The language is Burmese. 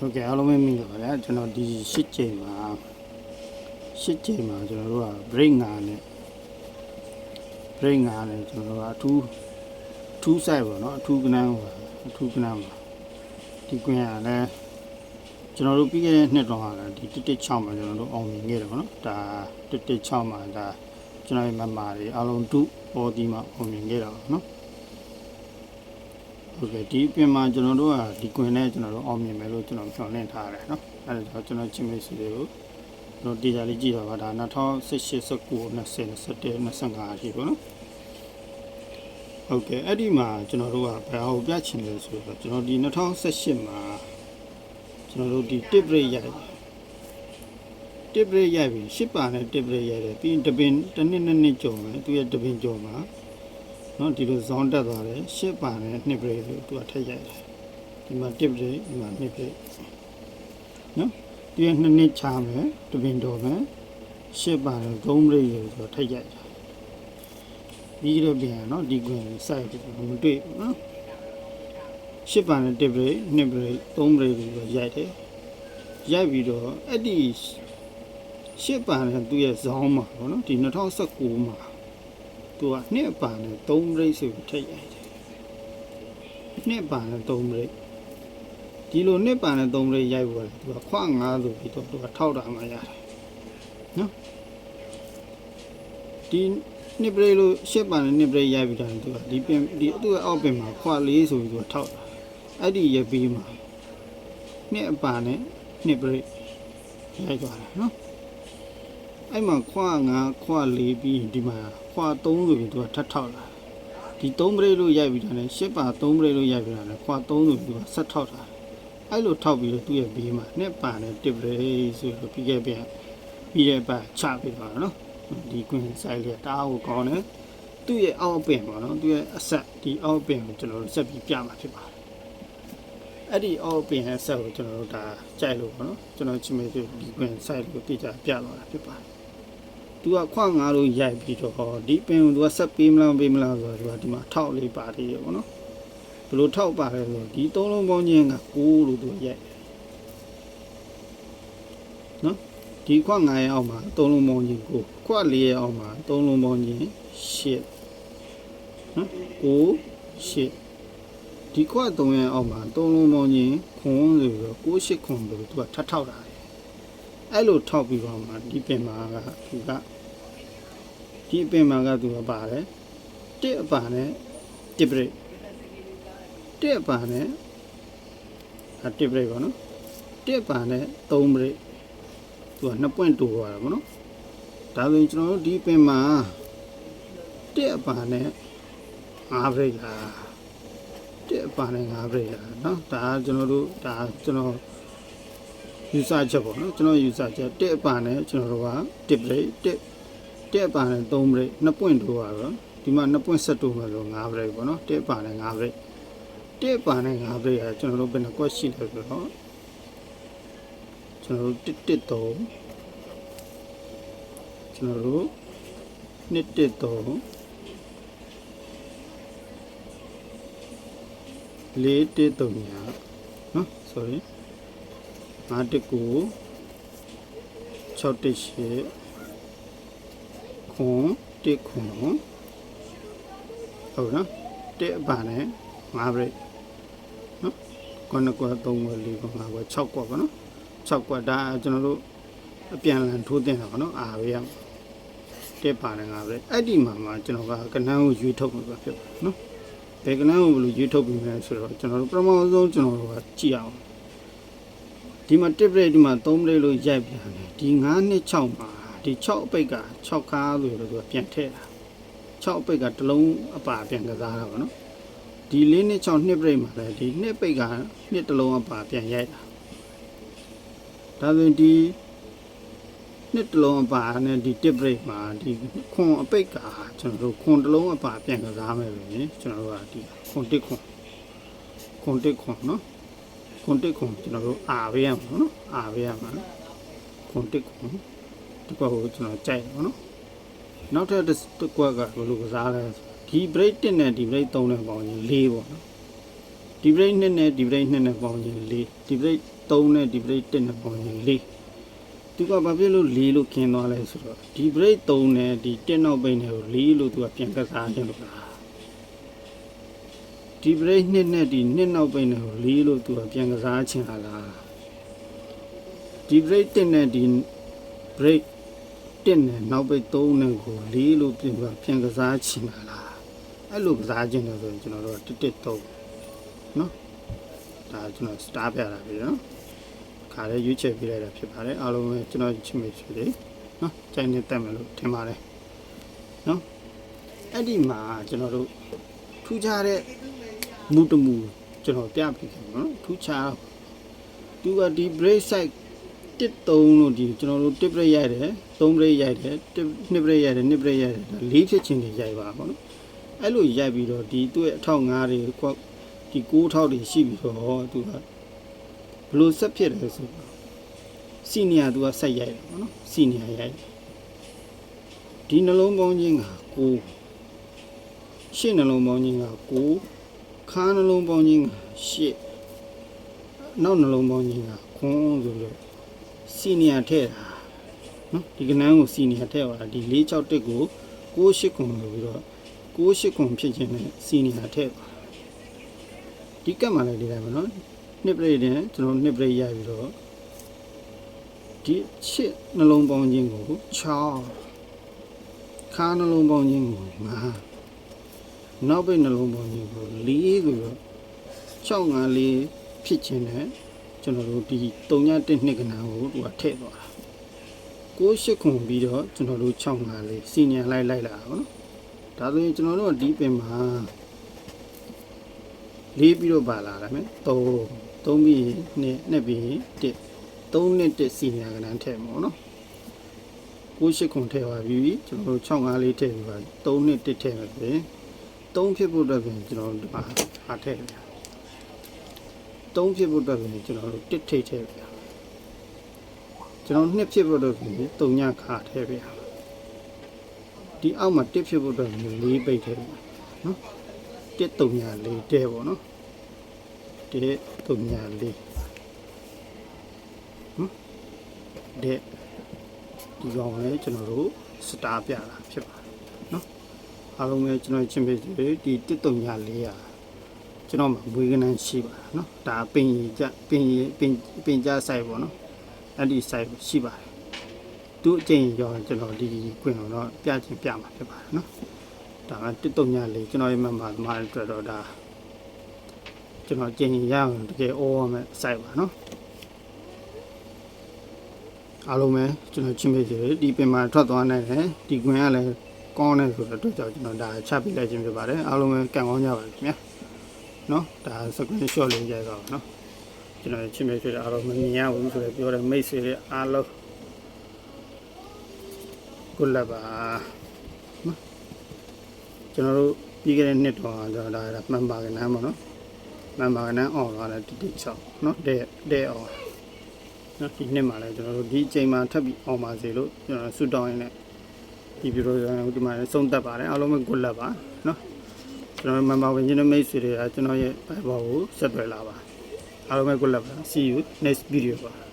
ဟုတ်ကဲ့အားလုံးပဲမိပါပါဗျာကျွန်တော်ဒီရှစ်ချိန်မှာရှစ်ချိန်မှာကျွန်တော်တို့က break 9နဲ့ break 9နဲ့ကျွန်တော်တို့ကအထူးအထူး site ပေါ့နော်အထူးကနန်းပါအထူးကနန်းပါဒီကွင်းကလည်းကျွန်တော်တို့ပြီးခဲ့တဲ့နှစ်တော့ဟာဒီ116မှာကျွန်တော်တို့အောင်မြင်ခဲ့တယ်ပေါ့နော်ဒါ116မှာဒါကျွန်တော်ရဲ့မမာတွေအားလုံးတူပေါ်ဒီမှာအောင်မြင်ခဲ့တာပါနော် ဟုတ်ကဲ့ဒီအပြင်မှာကျွန်တော်တို့ကဒီကွင်နဲ့ကျွန်တော်တို့အောင်မြင်မယ်လို့ကျွန်တော်ပြောနေထားရတယ်နော်အဲဒါကြောင့်ကျွန်တော်ချင်းမိတ်ဆွေတွေကိုကျွန်တော်တရားလေးကြည့်ပါပါဒါ2018 19 20 21 25အထိပေါ့နော်ဟုတ်ကဲ့အဲ့ဒီမှာကျွန်တော်တို့ကဘယ်ဟောပြချင်လဲဆိုတော့ကျွန်တော်ဒီ2018မှာကျွန်တော်တို့ဒီ tip break ရတယ် tip break ရပြီ10ပါနဲ့ tip break ရတယ်ပြီးရင်တပင်တစ်နှစ်နှစ်နှစ်ကျော်မယ်သူရဲ့တပင်ကျော်မှာ နော်ဒီလိုဇောင်းတက်သွားတယ်ရှစ်ပါနဲ့နှစ်ပရိလို့သူကထက်ရိုက်တယ်ဒီမှာတစ်ပရိဒီမှာနှစ်ပရိနော်ဒီကနှစ်နှစ်ချမယ်တပင်တော်မယ်ရှစ်ပါနဲ့သုံးပရိလို့သူကထက်ရိုက်တယ်ပြီးတော့ပြန်နော်ဒီကွင်စိုက်တယ်မတွေ့ဘူးနော်ရှစ်ပါနဲ့တစ်ပရိနှစ်ပရိသုံးပရိလို့သူကရိုက်တယ်ရိုက်ပြီးတော့အဲ့ဒီရှစ်ပါနဲ့သူရဲ့ဇောင်းမှာပေါ့နော်ဒီ2019မှာ သူကနှစ်ပါနဲ့3ဘရိတ်ဆိုပြီးထိတ်ရိုက်တယ်နှစ်ပါနဲ့3ဘရိတ်ဒီလိုနှစ်ပါနဲ့3ဘရိတ်ရိုက်ပေါ်တယ်သူကခွ9ဆိုပြီးတော့သူကထောက်တာမှရတယ်နော်ဒီနှစ်ဘရိတ်လို့ရှစ်ပါနဲ့နှစ်ဘရိတ်ရိုက်ပြီးတာသူကဒီပင်ဒီသူ့ရဲ့အောက်ပင်မှာခွ4ဆိုပြီးသူကထောက်တာအဲ့ဒီရပြီးမှာနှစ်အပါနဲ့နှစ်ဘရိတ်ရိုက်သွားတယ်နော် အဲ့မှာခွာငါခွာ၄ပြီးဒီမှာခွာ၃ဆိုပြီးသူကထပ်ထောက်လာဒီ၃ပရိတ်လို့ရိုက်ပြီးတာနဲ့ရှစ်ပါ၃ပရိတ်လို့ရိုက်ပြီးတာနဲ့ခွာ၃ဆိုပြီးသူကဆက်ထောက်တာအဲ့လိုထောက်ပြီးတော့သူ့ရဲ့ဘေးမှာနှစ်ပါနဲ့တစ်ပရိတ်ဆိုပြီးပြီးခဲ့ပြန်ပြီးတဲ့ပတ်ချပြီးပါတော့နော်ဒီကွင်းဆိုင်လေးတားကိုကောင်းတယ်သူ့ရဲ့အောက်ပင်ပေါ့နော်သူ့ရဲ့အဆက်ဒီအောက်ပင်ကိုကျွန်တော်တို့ဆက်ပြီးပြမှာဖြစ်ပါတယ်အဲ့ဒီအောက်ပင်ရဲ့ဆက်ကိုကျွန်တော်တို့ဒါကြိုက်လို့ပေါ့နော်ကျွန်တော်ချင်းမေဒီကွင်းဆိုင်ကိုတိကျပြသွားတာဖြစ်ပါတယ် သူကခွငါလို့ရိုက်ပြီးတော့ဒီပင်ကိုသူကဆက်ပေးမလားမပေးမလားဆိုတော့သူကဒီမှာထောက်လေးပါသေးတယ်ပေါ့နော်ဘယ်လိုထောက်ပါလဲဆိုတော့ဒီသုံးလုံးပေါင်းချင်းက6လို့သူကရိုက်တယ်နော်ဒီခွငါရဲ့အောက်မှာသုံးလုံးပေါင်းချင်း6ခွလေးရဲ့အောက်မှာသုံးလုံးပေါင်းချင်း8နော်9 8ဒီခွ3ရဲ့အောက်မှာသုံးလုံးပေါင်းချင်းခွန်ဆိုပြီးတော့6 8ခွန်လို့သူကထပ်ထောက်တာတယ် အဲ့လိုထောက်ပြီးတော့မှဒီပင်မှာကသူကဒီအပင်မှာကသူကပါတယ်တစ်အပါနဲ့တစ်ပရိတ်တစ်အပါနဲ့အတစ်ပရိတ်ပေါ့နော်တစ်အပါနဲ့သုံးပရိတ်သူကနှစ်ပွင့်တိုးသွားတာပေါ့နော်ဒါဆိုရင်ကျွန်တော်တို့ဒီအပင်မှာတစ်အပါနဲ့ငါးပရိတ်လားတစ်အပါနဲ့ငါးပရိတ်လားနော်ဒါကကျွန်တော်တို့ဒါကျွန်တော် ယူဆချက်ပေါ့နော်ကျွန်တော်ယူဆချက်တစ်အပါနဲ့ကျွန်တော်တို့ကတစ်ပရိတ်တစ်တက်ပါနဲ့3ဘရိတ်2ပွင့်တိုးပါတော့ဒီမှာ2ပွင့်ဆက်တိုးမယ်လို့5ဘရိတ်ပေါ့နော်တက်ပါနဲ့5ဘရိတ်တက်ပါနဲ့5ဘရိတ်ကကျွန်တော်တို့ဘယ်နှကွက်ရှိလဲဆိုတော့ကျွန်တော်တို့1 1 3ကျွန်တော်တို့2 1 3လေးတစ်တုံညာနော် sorry 5တစ်9 6တစ်8ခွန်တစ်ခွန်ဟုတ်နော်တစ်အပါနဲ့5ဘရိတ်နော်ခုနှစ်ကွက်3ကွက်4ကွက်5ကွက်6ကွက်ပေါ့နော်6ကွက်ဒါကျွန်တော်တို့အပြန်လန်ထိုးတင်တာပေါ့နော်အာဘေးရတစ်ပါနဲ့5ဘရိတ်အဲ့ဒီမှာမှာကျွန်တော်ကကနန်းကိုရွေးထုတ်မှာဖြစ်ပါနော်ဘယ်ကနန်းကိုဘယ်လိုရွေးထုတ်ပြီးလဲဆိုတော့ကျွန်တော်တို့ပထမဆုံးကျွန်တော်တို့ကကြည့်အောင် ဒီမှာတစ်ဘရိတ်ဒီမှာ3ဘရိတ်လို့ရိုက်ပြန်တယ်ဒီ9နှစ်6မှာဒီ6အပိတ်က6ကားလို့လို့သူကပြန်ထည့်တာ6အပိတ်ကတစ်လုံးအပါပြန်ကစားတာပေါ့နော်ဒီ၄နှစ်6နှစ်ပြိတ်မှာလည်းဒီနှစ်ပိတ်ကနှစ်တစ်လုံးအပါပြန်ရိုက်တာဒါဆိုရင်ဒီနှစ်တစ်လုံးအပါနဲ့ဒီတစ်ပြိတ်မှာဒီခွန်အပိတ်ကကျွန်တော်တို့ခွန်တစ်လုံးအပါပြန်ကစားမယ်လို့ရင်ကျွန်တော်တို့ကဒီခွန်တစ်ခွန်ခွန်တစ်ခွန်နော် ခွန်တစ်ခွန်ကျွန်တော်တို့အာပေးရမှာနော်အာပေးရမှာခွန်တစ်ခွန်ဒီကွက်ကိုကျွန်တော်ကြိုက်တယ်ပေါ့နော်နောက်ထပ်တစ်ကွက်ကဘယ်လိုကစားလဲဒီ break 1နဲ့ဒီ break 3နဲ့ပေါင်းရင်4ပေါ့နော်ဒီ break 2နဲ့ဒီ break 2နဲ့ပေါင်းရင်4ဒီ break 3နဲ့ဒီ break 1နဲ့ပုံရင်4သူကဘာဖြစ်လို့4လို့ခင်းသွားလဲဆိုတော့ဒီ break 3နဲ့ဒီ1နောက်ပိတ်နဲ့ကို4လို့သူကပြန်ကစားခြင်းလို့လား ဒီ break 2နဲ့ဒီ2နောက်ပိတ်နဲ့ကို4လို့သူကပြန်ကစားခြင်းဟာလားဒီ break 1နဲ့ဒီ break 1နဲ့နောက်ပိတ်3နဲ့ကို4လို့ပြန်ပြန်ကစားခြင်းဟာလားအဲ့လိုကစားခြင်းလို့ဆိုရင်ကျွန်တော်တို့က1 1 3နော်ဒါကျွန်တော် star ပြတာပြီနော်ခါလေးရွေးချယ်ပြလိုက်တာဖြစ်ပါတယ်အားလုံးပဲကျွန်တော်ချစ်မိတ်ဆွေတွေနော်ကြိုင်နေတက်မယ်လို့ထင်ပါတယ်နော်အဲ့ဒီမှာကျွန်တော်တို့ထူးခြားတဲ့ မူတမူကျွန်တော်ပြပြခဲ့ပါနော်ထူးခြားသူကဒီ break side တစ်3လို့ဒီကျွန်တော်တို့တစ် break ရိုက်တယ်3 break ရိုက်တယ်တစ်2 break ရိုက်တယ်2 break ရိုက်တယ်ဒါ၄ဖြစ်ချင်းတွေရိုက်ပါပေါ့နော်အဲ့လိုရိုက်ပြီးတော့ဒီသူ့ရဲ့အထောက်၅တွေကွက်ဒီ9000တွေရှိပြီဆိုတော့သူကဘလို့ဆက်ဖြစ်တယ်ဆိုတော့စီနီယာသူကဆက်ရိုက်တယ်ပေါ့နော်စီနီယာရိုက်တယ်ဒီနှလုံးပေါင်းခြင်းက9ရှစ်နှလုံးပေါင်းခြင်းက9 ခါနှလုံးပေါင်းခြင်းက8နောက်နှလုံးပေါင်းခြင်းကခွန်းဆိုလို့စီနီယာထည့်တာနော်ဒီကနန်းကိုစီနီယာထည့်သွားတာဒီ461ကို68ခွန်လို့ပြီးတော့68ခွန်ဖြစ်ခြင်းနဲ့စီနီယာထည့်သွားဒီကတ်မှလည်းဒီတိုင်းပါနော်နှစ်ပရိတ်နဲ့ကျွန်တော်နှစ်ပရိတ်ရပြီးတော့ဒီချစ်နှလုံးပေါင်းခြင်းကို6ခါနှလုံးပေါင်းခြင်းကို9 နောက်ပိတ်နှလုံးပေါင်းခြင်းကို4ကို6 5 4ဖြစ်ခြင်းနဲ့ကျွန်တော်တို့ဒီ3ည1နှစ်ကနာကိုသူကထည့်သွားတာ6 8ခုပြီးတော့ကျွန်တော်တို့6 5 4စီနီယလိုက်လိုက်လာတာပေါ့နော်ဒါဆိုရင်ကျွန်တော်တို့ကဒီပင်မှာလေးပြီးတော့ပါလာတယ်မယ်3 3ပြီးနှစ်နှစ်ပြီး1 3နှစ်1စီနီယာကဏ္ဍထည့်မှာပေါ့နော်9 8ခွန်ထည့်ပါပြီကျွန်တော်တို့6 5လေးထည့်ပြီးပါ3နှစ်1ထည့်မယ်ပြင် 3ဖြစ်ဖို့အတွက်ပြင်ကျွန်တော်တို့ဒီမှာအားထည့်ပြ3ဖြစ်ဖို့အတွက်ပြင်ကျွန်တော်တို့1ထိတ်ထည့်ပြကျွန်တော်2ဖြစ်ဖို့အတွက်ပြင်3ညခါထည့်ပြဒီအောက်မှာ1ဖြစ်ဖို့အတွက်ပြင်4ပိတ်ထည့်ပြနော်တက်တုံညာလေးတဲပေါ့နော်တက်တုံညာလေးဟမ်တဲ့ဒီကောင်လည်းကျွန်တော်တို့စတာပြတာဖြစ်ပါတယ်နော် အားလုံးပဲကျွန်တော်ချင်းပေးစီဒီတက်တုံညာလေးอ่ะကျွန်တော်မှာဝေကနန်းရှိပါတာနော်ဒါပင်ရကြပင်ရပင်ပင်ကြဆိုင်ပေါ့နော်အဲ့ဒီဆိုင်ရှိပါတယ်သူအကျင့်ရောကျွန်တော်ဒီကွင်တော့ပြချင်းပြမှာဖြစ်ပါတယ်နော်ဒါကတစ်တုံညာလေးကျွန်တော်ရဲ့မမသမားတွေအတွက်တော့ဒါကျွန်တော်ကျင်ရအောင်တကယ်အောရမယ်စိုက်ပါနော်အားလုံးပဲကျွန်တော်ချင်းမိတ်စီဒီပင်မှာထွက်သွားနိုင်တယ်ဒီကွင်ကလည်း ကောင်းတယ်ဆိုတော့အတွက်ကြောင့်ကျွန်တော်ဒါချပြလိုက်ခြင်းဖြစ်ပါတယ်အားလုံးပဲကံကောင်းကြပါလိမ့်ခင်ဗျာနော်ဒါ screen shot လေးရိုက်ပါနော်ကျွန်တော်ချင်းမိတ်စီအားလုံးမမြင်ရဘူးဆိုတော့ပြောတယ်မိတ်ဆွေတွေအားလုံးကုလပါကျွန်တော်တို့ပြီးခဲ့တဲ့နှစ်တော့ကျွန်တော်ဒါဒါမှန်ပါကနန်းပေါ့နော်မှန်ပါကနန်းအောင်သွားတယ်တိတိချောက်နော်တဲ့တဲ့အောင်နော်ဒီနှစ်မှာလည်းကျွန်တော်တို့ဒီအချိန်မှာထပ်ပြီးအောင်ပါစေလို့ကျွန်တော်ဆူတောင်းရင်းနဲ့ ဒီဗီဒီယိုကိုဒီမှာဆုံးသက်ပါတယ်အားလုံးပဲကိုလက်ပါနော်ကျွန်တော်မှန်ပါဝင်ခြင်းနဲ့မိတ်ဆွေတွေကကျွန်တော်ရဲ့ Bible ကိုဆက်သွယ်လာပါအားလုံးပဲကိုလက်ပါ see you next video ပါ